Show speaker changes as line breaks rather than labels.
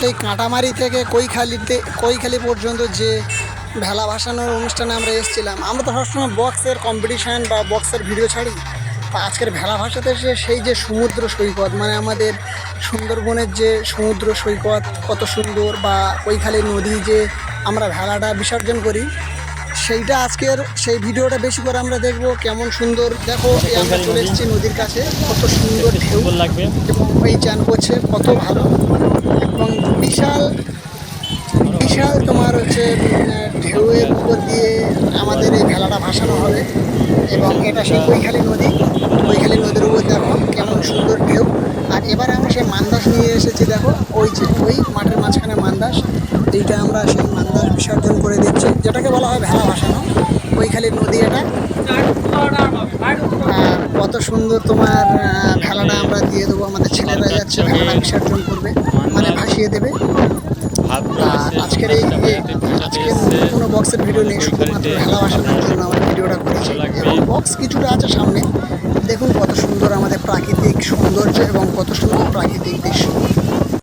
সেই কাঁটামারি থেকে কৈখালিতে, কৈখালি পর্যন্ত যে ভেলা ভাসানোর অনুষ্ঠানে আমরা এসেছিলাম, আমরা তো সবসময় বক্সের কম্পিটিশান বা বক্সের ভিডিও ছাড়ি। তো আজকের ভেলা ভাসাতে এসে সেই যে সমুদ্র সৈকত মানে আমাদের সুন্দরবনের যে সমুদ্র সৈকত কত সুন্দর বা ওইখালি নদী যে আমরা ভেলাটা বিসর্জন করি সেইটা আজকের সেই ভিডিওটা বেশি করে আমরা দেখব কেমন সুন্দর। দেখো এই আমরা চলে এসেছি নদীর কাছে কত সুন্দর ঢেউ।
লাগবে।
এবং ওই চান করছে কত ভালো। এবং বিশাল বিশাল তোমার হচ্ছে ঢেউয়ের উপর দিয়ে আমাদের এই ভেলাটা ভাসানো হবে। এবং এটা সেই কৈখালী নদী। কৈখালী নদীর উপর দেখো কেমন সুন্দর ঢেউ। আর এবারে আমরা সেই মান্দাস নিয়ে এসেছি দেখো ওই যে ওই মাঠের মাঝখানে মান্দাস। এইটা আমরা সেই মান্দাস বিসর্জন করে দিচ্ছি যেটাকে বলা হয় ভেলা ভাসানো। কৈখালী নদী এটা। কত সুন্দর তোমার ভেলাটা আমরা দিয়ে দেবো আমাদের ছেলেরা যাচ্ছে ভেলাটা বিসর্জন করবে মানে ভাসিয়ে দেবে। আর আজকের এই আজকের কোনো বক্সের ভিডিও নেই শুধুমাত্র ভেলা ভাসানোর জন্য আমরা ভিডিওটা করেছি। এবং বক্স কিছুটা আছে সামনে দেখুন কত সুন্দর আমাদের প্রাকৃতিক সৌন্দর্য এবং কত সুন্দর প্রাকৃতিক দৃশ্য